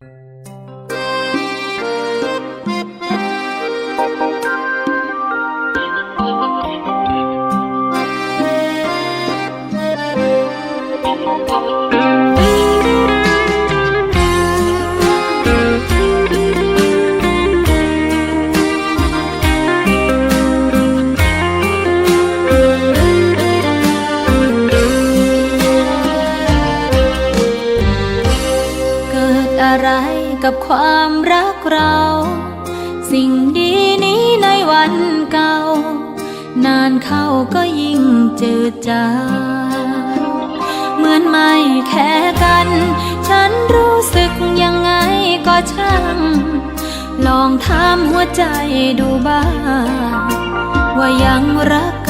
เอะไรกับความรักเรา สิ่งดีนี้ในวันเก่า นานเข้าก็ยิ่งจืดจางเหมือนไม่แค่กัน ฉันรู้สึกยังไงก็ช่าง ลองถามหัวใจดูบ้าง ว่ายังรัก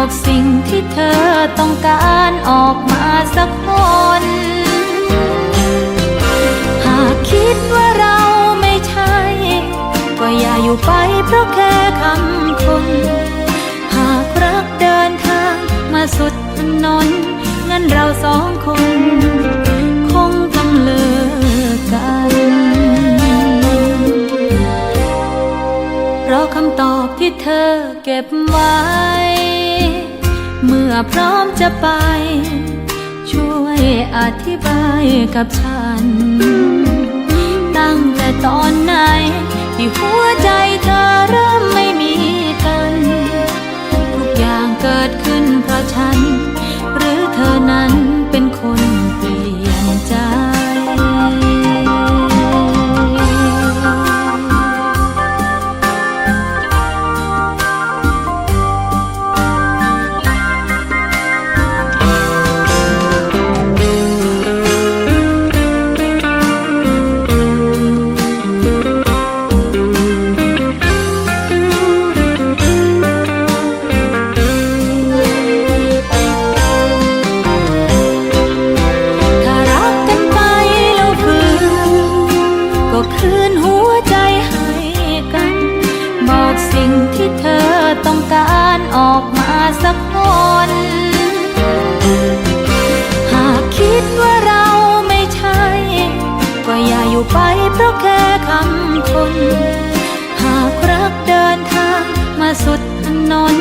อกสิ่งที่เธอต้องการออกมาสักคน หากคิดว่าเราไม่ใช่ ก็อย่าอยู่ไปเพราะแค่คำคน หากรักเดินทางมาสุดถนน งั้นเราสองคนคงต้องเลิกกันเพราะคำตอบที่เธอเก็บไว้ อพร้อมจะไป ช่วยอธิบายกับฉัน ตั้งแต่ตอนไหน ที่หัวใจเธอเริ่ม ไปเพราะแค่คำคน หากรักเดินทางมาสุดถนน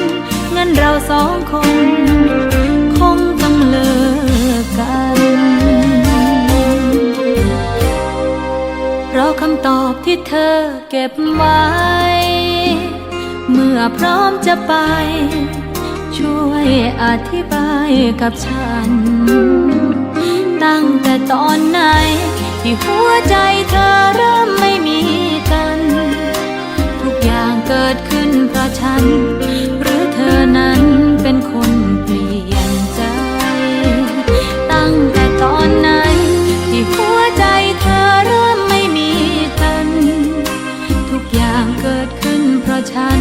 งั้นเราสองคน คงต้องเลิกกัน เพราะคำตอบที่เธอเก็บไว้ เมื่อพร้อมจะไป ช่วยอธิบายกับฉัน ตั้งแต่ตอนไหน ที่หัวใจเธอเริ่มไม่มีกัน ทุกอย่างเกิดขึ้นเพราะฉัน หรือเธอนั้นเป็นคนเปลี่ยนใจ ตั้งแต่ตอนไหนที่หัวใจเธอเริ่มไม่มีกัน ทุกอย่างเกิดขึ้นเพราะฉัน